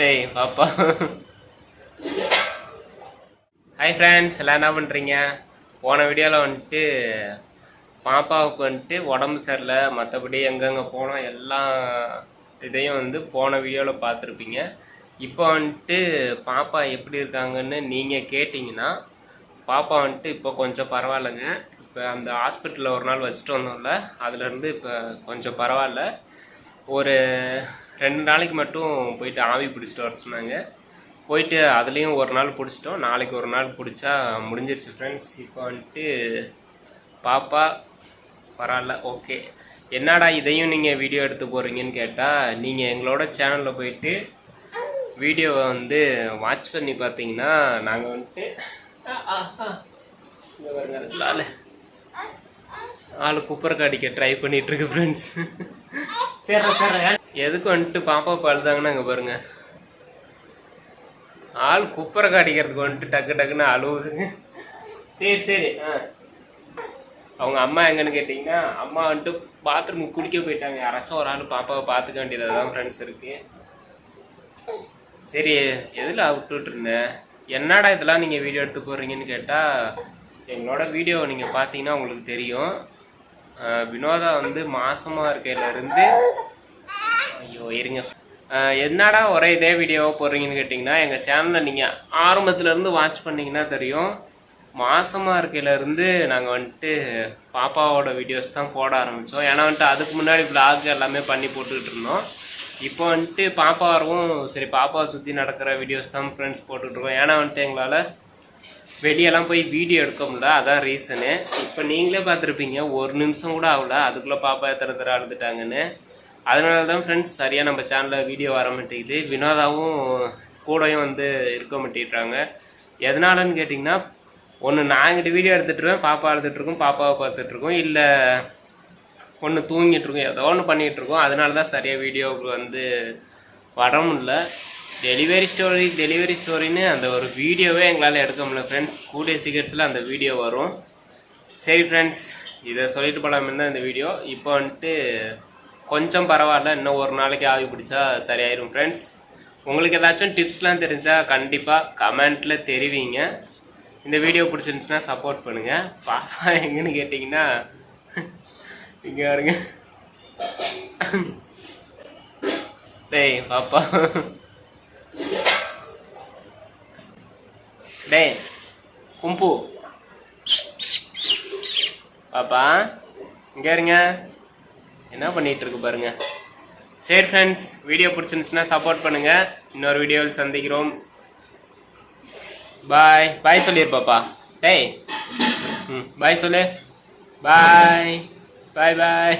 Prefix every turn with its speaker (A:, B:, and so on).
A: டேய் பாப்பா. Hi friends எல்லாம் என்ன பண்ணுறீங்க போன வீடியோவில் வந்துட்டு பாப்பாவுக்கு வந்துட்டு உடம்பு சரியில்லை. மற்றபடி எங்கெங்கே போனோம் எல்லா இதையும் வந்து போன வீடியோவில் பார்த்துருப்பீங்க. இப்போ வந்துட்டு பாப்பா எப்படி இருக்காங்கன்னு நீங்கள் கேட்டிங்கன்னா பாப்பா வந்துட்டு இப்போ கொஞ்சம் பரவாயில்லைங்க. இப்போ அந்த ஹாஸ்பிட்டலில் ஒரு நாள் வச்சுட்டு வந்தோம்ல அதுலேருந்து இப்போ கொஞ்சம் பரவாயில்ல. ஒரு ரெண்டு நாளைக்கு மட்டும் போயிட்டு ஆவி பிடிச்சிட்டு வர சொன்னாங்க. போயிட்டு அதுலேயும் ஒரு நாள் பிடிச்சிட்டோம். நாளைக்கு ஒரு நாள் பிடிச்சா முடிஞ்சிருச்சு ஃப்ரெண்ட்ஸ் இப்போ வந்துட்டு பாப்பா பரவாயில்ல ஓகே என்னடா இதையும் நீங்கள் வீடியோ எடுத்து போகிறீங்கன்னு கேட்டால் நீங்கள் எங்களோட சேனலில் போயிட்டு வீடியோவை வந்து வாட்ச் பண்ணி பார்த்தீங்கன்னா நாங்கள் வந்துட்டு ஆ, ஆள். குப்பர் இங்க அடிக்க ட்ரை பண்ணிகிட்ருக்கு ஃப்ரெண்ட்ஸ் சரி சரி எதுக்கு வந்துட்டு பாப்பா பழுதாங்கன்னு அங்கே பாருங்க. ஆள் குப்பரை கடிக்கிறதுக்கு வந்துட்டு டக்கு டக்குன்னு அழுவுதுங்க சரி சரி ஆ. அவங்க அம்மா எங்கன்னு கேட்டிங்கன்னா அம்மா வந்துட்டு பாத்ரூம் குடிக்க போயிட்டாங்க. யாராச்சும் ஒரு ஆள் பாப்பாவை பார்த்துக்க வேண்டியதாக தான் ஃப்ரெண்ட்ஸ் இருக்கு. சரி எதில் விட்டுட்டு இருந்தேன் என்னடா இதெல்லாம் நீங்கள் வீடியோ எடுத்து போடுறீங்கன்னு கேட்டால் எங்களோட வீடியோ நீங்கள் பார்த்தீங்கன்னா உங்களுக்கு தெரியும். வினோதா வந்து மாசமாக இருக்கையிலேருந்து ஐயோ இருங்க. என்னடா ஒரே இதே வீடியோவை போடுறீங்கன்னு கேட்டிங்கன்னா எங்கள் சேனலை நீங்கள் ஆரம்பத்துலேருந்து வாட்ச் பண்ணீங்கன்னா தெரியும். மாசமாக இருக்கையிலேருந்து நாங்கள் வந்துட்டு பாப்பாவோட வீடியோஸ் தான் போட ஆரம்பித்தோம் ஏன்னா வந்துட்டு அதுக்கு முன்னாடி vlog எல்லாமே பண்ணி போட்டுக்கிட்டு இருந்தோம். இப்போ வந்துட்டு பாப்பா வரவும் சரி பாப்பாவை சுற்றி நடக்கிற வீடியோஸ் தான் ஃப்ரெண்ட்ஸ் போட்டுட்ருக்கோம் ஏன்னா வந்துட்டு எங்களால் வெளியெல்லாம் போய் வீடியோ எடுக்க முடியல. அதான் ரீசனு இப்போ நீங்களே பார்த்துருப்பீங்க ஒரு நிமிஷம் கூட ஆகல. அதுக்குள்ளே பாப்பா எத்தனை தடவை அழுதுட்டாங்கன்னு. அதனால தான் ஃப்ரெண்ட்ஸ் சரியாக நம்ம சேனலில் வீடியோ வர மாட்டேங்குது. வினோதாவும் கூடயும் வந்து இருக்க மாட்டேங்கிறாங்க எதனாலன்னு கேட்டிங்கன்னா ஒன்று நாங்கிட்ட வீடியோ எடுத்துகிட்ருவேன் பாப்பா எடுத்துகிட்ருக்கோம் பாப்பாவை பார்த்துட்ருக்கோம் இல்லை ஒன்று தூங்கிட்டுருக்கோம் ஏதோ ஒன்று பண்ணிகிட்டு இருக்கோம். அதனால தான் சரியாக வீடியோவுக்கு வந்து வர முடியல. டெலிவரி ஸ்டோரி டெலிவரி ஸ்டோரின்னு அந்த ஒரு வீடியோவே எங்களால் எடுக்க முடியல ஃப்ரெண்ட்ஸ் கூடிய சீக்கிரத்தில் அந்த வீடியோ வரும். சரி ஃப்ரெண்ட்ஸ் இதை சொல்லிட்டு போகலாமே தான் இந்த வீடியோ இப்போ வந்துட்டு கொஞ்சம் பரவாயில்ல இன்னும் ஒரு நாளைக்கு ஆவி பிடிச்சா சரியாயிரும் ஃப்ரெண்ட்ஸ் உங்களுக்கு ஏதாச்சும் டிப்ஸ்லாம் தெரிஞ்சால் கண்டிப்பாக கமெண்ட்டில் தெரிவிங்க. இந்த வீடியோ பிடிச்சிருந்துச்சுன்னா சப்போர்ட் பண்ணுங்கள் பாப்பா எங்கன்னு கேட்டிங்கன்னா இங்கே வருங்க டேய் பாப்பா. டேய் கும்பு. பாப்பா இங்கே இருங்க. என்ன பண்ணிட்டு இருக்கு பாருங்க. சரி ஃப்ரெண்ட்ஸ் வீடியோ பிடிச்சிருந்துச்சுன்னா சப்போர்ட் பண்ணுங்க. இன்னொரு வீடியோவில் சந்திக்கிறோம். பாய் பாய் சொல்லியிருப்பாப்பா டேய். ம் பாய் சொல்லு. பாய் பாய் பாய்